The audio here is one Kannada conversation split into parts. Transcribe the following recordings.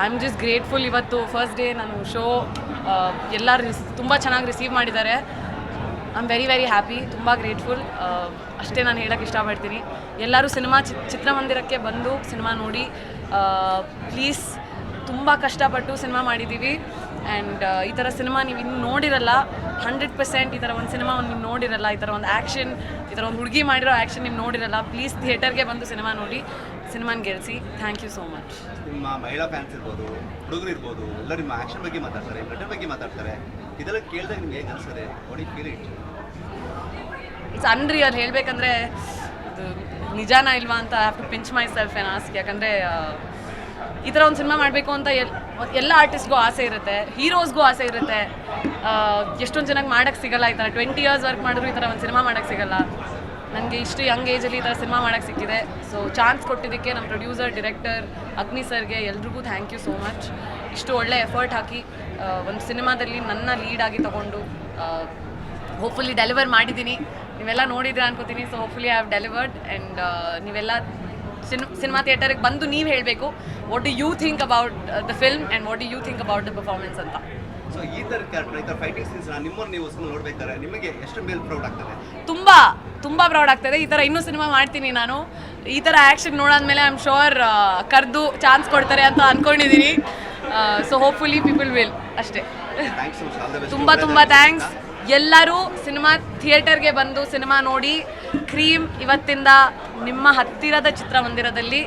ಐ ಆಮ್ ಜಸ್ಟ್ ಗ್ರೇಟ್ಫುಲ್ ಇವತ್ತು ಫಸ್ಟ್ ಡೇ ನಾನು ಶೋ ಎಲ್ಲರೂ ರಿಸ್, ತುಂಬ ಚೆನ್ನಾಗಿ ರಿಸೀವ್ ಮಾಡಿದ್ದಾರೆ. I am very very happy ತುಂಬ ಗ್ರೇಟ್ಫುಲ್ ಅಷ್ಟೇ ನಾನು ಹೇಳೋಕ್ಕೆ ಇಷ್ಟಪಡ್ತೀನಿ. ಎಲ್ಲರೂ ಸಿನಿಮಾ ಚಿತ್ರಮಂದಿರಕ್ಕೆ ಬಂದು ಸಿನಿಮಾ ನೋಡಿ ಪ್ಲೀಸ್ ತುಂಬ ಕಷ್ಟಪಟ್ಟು ಸಿನಿಮಾ ಮಾಡಿದ್ದೀವಿ ಆ್ಯಂಡ್ ಈ ಥರ ಸಿನಿಮಾ ನೀವು ಇನ್ನು ನೋಡಿರಲ್ಲ ಹಂಡ್ರೆಡ್ ಪರ್ಸೆಂಟ್ ಈ ಥರ ಒಂದು ಸಿನಿಮಾ ನೀವು ನೋಡಿರಲ್ಲ, ಈ ಥರ ಒಂದು ಆ್ಯಕ್ಷನ್ ಈ ಥರ ಒಂದು ಹುಡುಗಿ ಮಾಡಿರೋ ಆ್ಯಕ್ಷನ್ ನೀವು ನೋಡಿರಲ್ಲ ಪ್ಲೀಸ್ ಥಿಯೇಟರ್ಗೆ ಬಂದು ಸಿನಿಮಾ ನೋಡಿ. ಸಿನಿಮಾನ ಗೆಲ್ಸಿ ಥ್ಯಾಂಕ್ ಯು ಸೋ ಮಚ್ ನಿಮ್ಮ ಮಹಿಳಾ ಫ್ಯಾನ್ಸ್ ಇರ್ಬೋದು ಹುಡುಗರು ಇರ್ಬೋದು ಎಲ್ಲ ನಿಮ್ಮ ಆಕ್ಷನ್ ಬಗ್ಗೆ ಮಾತಾಡ್ತಾರೆ ನಟನ ಬಗ್ಗೆ ಮಾತಾಡ್ತಾರೆ. ಇದೆಲ್ಲ ಕೇಳಿದಾಗ ನಿಮ್ಗೆ ಹೇಗೆ ಅನ್ಸ್ತದೆ ನೋಡಿ ಫೀಲ್ ಇಟ್ ಇಟ್ಸ್ ಅನ್ರಿಯಲ್ ಹೇಳಬೇಕಂದ್ರೆ ಇದು ನಿಜಾನ ಇಲ್ವಾ ಅಂತ have to pinch myself ಏನು ಆಸ್ಕ್ ಯಾಕಂದರೆ ಈ ಥರ ಒಂದು ಸಿನಿಮಾ ಮಾಡಬೇಕು ಅಂತ ಎಲ್ ಎಲ್ಲ ಆರ್ಟಿಸ್ಟ್ಗೂ ಆಸೆ ಇರುತ್ತೆ ಹೀರೋಸ್ಗೂ ಆಸೆ ಇರುತ್ತೆ. ಎಷ್ಟೊಂದು ಜನಕ್ಕೆ ಮಾಡೋಕ್ಕೆ ಸಿಗಲ್ಲ ಈ ಥರ. ಟ್ವೆಂಟಿ ಇಯರ್ಸ್ ವರ್ಕ್ ಮಾಡಿದ್ರು ಈ ಥರ ಒಂದು ಸಿನಿಮಾ ಮಾಡೋಕ್ಕೆ ಸಿಗಲ್ಲ. ನನಗೆ ಇಷ್ಟು ಯಂಗ್ ಏಜಲ್ಲಿ ಈ ಥರ ಸಿನಿಮಾ ಮಾಡೋಕ್ಕೆ ಸಿಕ್ಕಿದೆ. ಸೊ ಚಾನ್ಸ್ ಕೊಟ್ಟಿದ್ದಕ್ಕೆ ನಮ್ಮ ಪ್ರೊಡ್ಯೂಸರ್ ಡಿರೆಕ್ಟರ್ ಅಗ್ನಿ ಸರ್ಗೆ ಎಲ್ರಿಗೂ ಥ್ಯಾಂಕ್ ಯು ಸೋ ಮಚ್ ಇಷ್ಟು ಒಳ್ಳೆ ಎಫರ್ಟ್ ಹಾಕಿ ಒಂದು ಸಿನಿಮಾದಲ್ಲಿ ನನ್ನ ಲೀಡ್ ಆಗಿ ತಗೊಂಡು ಹೋಪ್ಫುಲಿ ಡೆಲಿವರ್ ಮಾಡಿದ್ದೀನಿ. ನೀವೆಲ್ಲ ನೋಡಿದ್ರೆ ಅನ್ಕೋತೀನಿ. So hopefully I have delivered and ನೀವೆಲ್ಲ ಸಿನ್ ಸಿನಿಮಾ ಥಿಯೇಟರ್ಗೆ ಬಂದು ನೀವು ಹೇಳಬೇಕು. What do you think about the film and what do you think about the performance ಅಂತ. ಸೊ ಈ ಥರ ಕ್ಯಾರೆಕ್ಟರ್ ಈ ಥರ ಫೈಟಿಂಗ್ ಸೀನ್ಸ್ ನಿಮ್ಮನ್ನು ನೀವು ಸಿನಿಮಾ ನೋಡ್ಬೇಕಾದ್ರೆ ನಿಮಗೆ ಎಷ್ಟು ಮೇಲ್ ಪ್ರೌಡ್ ಆಗ್ತದೆ? ತುಂಬ ತುಂಬ ಪ್ರೌಡ್ ಆಗ್ತದೆ. ಈ ಥರ ಇನ್ನೂ ಸಿನಿಮಾ ಮಾಡ್ತೀನಿ ನಾನು. ಈ ಥರ ಆ್ಯಕ್ಷನ್ ನೋಡಾದ್ಮೇಲೆ ಐ ಆಮ್ ಶೋರ್ ಕರೆದು ಚಾನ್ಸ್ ಕೊಡ್ತಾರೆ ಅಂತ ಅಂದ್ಕೊಂಡಿದ್ದೀನಿ ಸೊ ಹೋಪ್ಫುಲಿ ಪೀಪಲ್ ವಿಲ್ ಅಷ್ಟೇ. Thanks so much all the best ತುಂಬ ತುಂಬ ಥ್ಯಾಂಕ್ಸ್ ಎಲ್ಲರೂ ಸಿನಿಮಾ ಥಿಯೇಟರ್ಗೆ ಬಂದು ಸಿನಿಮಾ ನೋಡಿ ಕ್ರೀಮ್ ಇವತ್ತಿಂದ ನಿಮ್ಮ ಹತ್ತಿರದ ಚಿತ್ರಮಂದಿರದಲ್ಲಿ.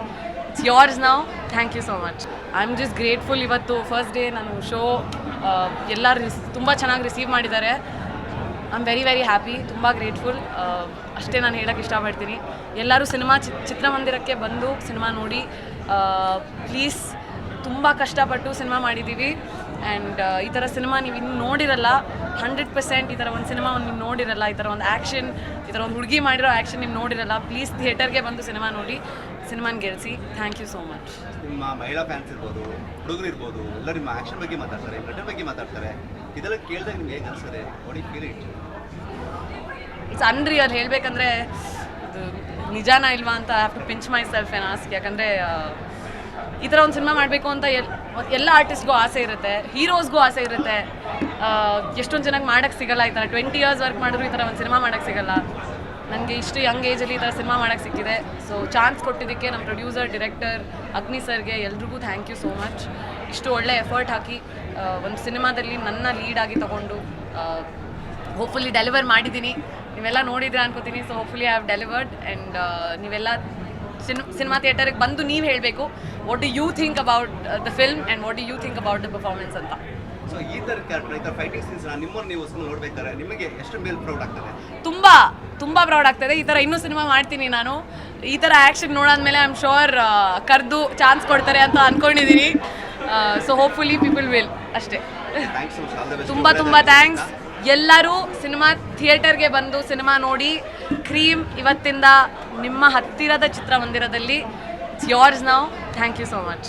ಇಟ್ಸ್ ಯೋರ್ಸ್ ನಾವು thank you so much I am just grateful ಇವತ್ತು ಫಸ್ಟ್ ಡೇ ನಾನು ಶೋ ಎಲ್ಲರೂ ರಿಸ್, ತುಂಬ ಚೆನ್ನಾಗಿ ರಿಸೀವ್ ಮಾಡಿದ್ದಾರೆ. I am very very happy ತುಂಬ ಗ್ರೇಟ್ಫುಲ್ ಅಷ್ಟೇ ನಾನು ಹೇಳೋಕ್ಕೆ ಇಷ್ಟಪಡ್ತೀನಿ. ಎಲ್ಲರೂ ಸಿನಿಮಾ ಚಿತ್ರಮಂದಿರಕ್ಕೆ ಬಂದು ಸಿನಿಮಾ ನೋಡಿ ಪ್ಲೀಸ್ ತುಂಬ ಕಷ್ಟಪಟ್ಟು ಸಿನಿಮಾ ಮಾಡಿದ್ದೀವಿ ಆ್ಯಂಡ್ ಈ ಥರ ಸಿನಿಮಾ ನೀವು ಇನ್ನು ನೋಡಿರಲ್ಲ ಹಂಡ್ರೆಡ್ ಪರ್ಸೆಂಟ್ ಈ ಥರ ಒಂದು ಸಿನಿಮಾ ನೀವು ನೋಡಿರಲ್ಲ, ಈ ಥರ ಒಂದು ಆ್ಯಕ್ಷನ್ ಈ ಥರ ಒಂದು ಹುಡುಗಿ ಮಾಡಿರೋ ಆ್ಯಕ್ಷನ್ ನೀವು ನೋಡಿರಲ್ಲ ಪ್ಲೀಸ್ ಥಿಯೇಟರ್ಗೆ ಬಂದು ಸಿನಿಮಾ ನೋಡಿ. ಸಿನಿಮಾನ ಗೆಲ್ಸಿ ಥ್ಯಾಂಕ್ ಯು ಸೋ ಮಚ್ ನಿಮ್ಮ ಮಹಿಳಾ ಫ್ಯಾನ್ಸ್ ಇರ್ಬೋದು ಹುಡುಗರು ಇರ್ಬೋದು ಎಲ್ಲ ನಿಮ್ಮ ಆಕ್ಷನ್ ಬಗ್ಗೆ ಮಾತಾಡ್ತಾರೆ ನಟನ ಬಗ್ಗೆ ಮಾತಾಡ್ತಾರೆ. ಇದೆಲ್ಲ ಕೇಳಿದಾಗ ನಿಮ್ಗೆ ಹೇಗೆ ಅನ್ಸುತ್ತೆ? ನೋಡಿ ಫೀಲ್ ಇಟ್ ಇಟ್ಸ್ ಅನ್ರಿಯಲ್ ಹೇಳಬೇಕಂದ್ರೆ ಇದು ನಿಜಾನ ಇಲ್ವಾ ಅಂತ have to pinch myself ಏನು ಆಸ್ಕ್ ಯಾಕಂದರೆ ಈ ಥರ ಒಂದು ಸಿನಿಮಾ ಮಾಡಬೇಕು ಅಂತ ಎಲ್ ಎಲ್ಲ ಆರ್ಟಿಸ್ಟ್ಗೂ ಆಸೆ ಇರುತ್ತೆ ಹೀರೋಸ್ಗೂ ಆಸೆ ಇರುತ್ತೆ. ಎಷ್ಟೊಂದು ಜನಕ್ಕೆ ಮಾಡೋಕ್ಕೆ ಸಿಗಲ್ಲ ಈ ಥರ. ಟ್ವೆಂಟಿ ಇಯರ್ಸ್ ವರ್ಕ್ ಮಾಡಿದ್ರು ಈ ಥರ ಒಂದು ಸಿನಿಮಾ ಮಾಡೋಕ್ಕೆ ಸಿಗಲ್ಲ. ನನಗೆ ಇಷ್ಟು ಯಂಗ್ ಏಜಲ್ಲಿ ಈ ಥರ ಸಿನಿಮಾ ಮಾಡೋಕ್ಕೆ ಸಿಕ್ಕಿದೆ. ಸೊ ಚಾನ್ಸ್ ಕೊಟ್ಟಿದ್ದಕ್ಕೆ ನಮ್ಮ ಪ್ರೊಡ್ಯೂಸರ್ ಡಿರೆಕ್ಟರ್ ಅಗ್ನಿ ಸರ್ಗೆ ಎಲ್ರಿಗೂ ಥ್ಯಾಂಕ್ ಯು ಸೋ ಮಚ್ ಇಷ್ಟು ಒಳ್ಳೆ ಎಫರ್ಟ್ ಹಾಕಿ ಒಂದು ಸಿನಿಮಾದಲ್ಲಿ ನನ್ನ ಲೀಡ್ ಆಗಿ ತಗೊಂಡು ಹೋಪ್ಫುಲಿ ಡೆಲಿವರ್ ಮಾಡಿದ್ದೀನಿ. ನೀವೆಲ್ಲ ನೋಡಿದ್ರೆ ಅನ್ಕೋತೀನಿ. So hopefully I have delivered and ನೀವೆಲ್ಲ ಸಿನ್ ಸಿನಿಮಾ ಥಿಯೇಟರ್ಗೆ ಬಂದು ನೀವು ಹೇಳಬೇಕು. What do you think about the film and what do you think about the performance ಅಂತ. ಸೊ ಈ ಥರ ಕ್ಯಾರೆಕ್ಟರ್ ಈ ಥರ ಫೈಟಿಂಗ್ ಸೀನ್ಸ್ ನಿಮ್ಮನ್ನು ನೀವು ಸಿನಿಮಾ ನೋಡ್ಬೇಕಾದ್ರೆ ನಿಮಗೆ ಎಷ್ಟು ಮೇಲ್ ಪ್ರೌಡ್ ಆಗ್ತದೆ? ತುಂಬ ತುಂಬ ಪ್ರೌಡ್ ಆಗ್ತದೆ. ಈ ಥರ ಇನ್ನೂ ಸಿನಿಮಾ ಮಾಡ್ತೀನಿ ನಾನು. ಈ ಥರ ಆ್ಯಕ್ಷನ್ ನೋಡಾದ್ಮೇಲೆ ಐ ಆಮ್ ಶೋರ್ ಕರೆದು ಚಾನ್ಸ್ ಕೊಡ್ತಾರೆ ಅಂತ ಅಂದ್ಕೊಂಡಿದ್ದೀನಿ ಸೊ ಹೋಪ್ಫುಲಿ ಪೀಪಲ್ ವಿಲ್ ಅಷ್ಟೇ. ತುಂಬ ತುಂಬ ಥ್ಯಾಂಕ್ಸ್ ಎಲ್ಲರೂ ಸಿನಿಮಾ ಥಿಯೇಟರ್ಗೆ ಬಂದು ಸಿನಿಮಾ ನೋಡಿ ಕ್ರೀಮ್ ಇವತ್ತಿಂದ ನಿಮ್ಮ ಹತ್ತಿರದ ಚಿತ್ರಮಂದಿರದಲ್ಲಿ ಇಟ್ಸ್ ಯೋರ್ಸ್ ನಾವು thank you so much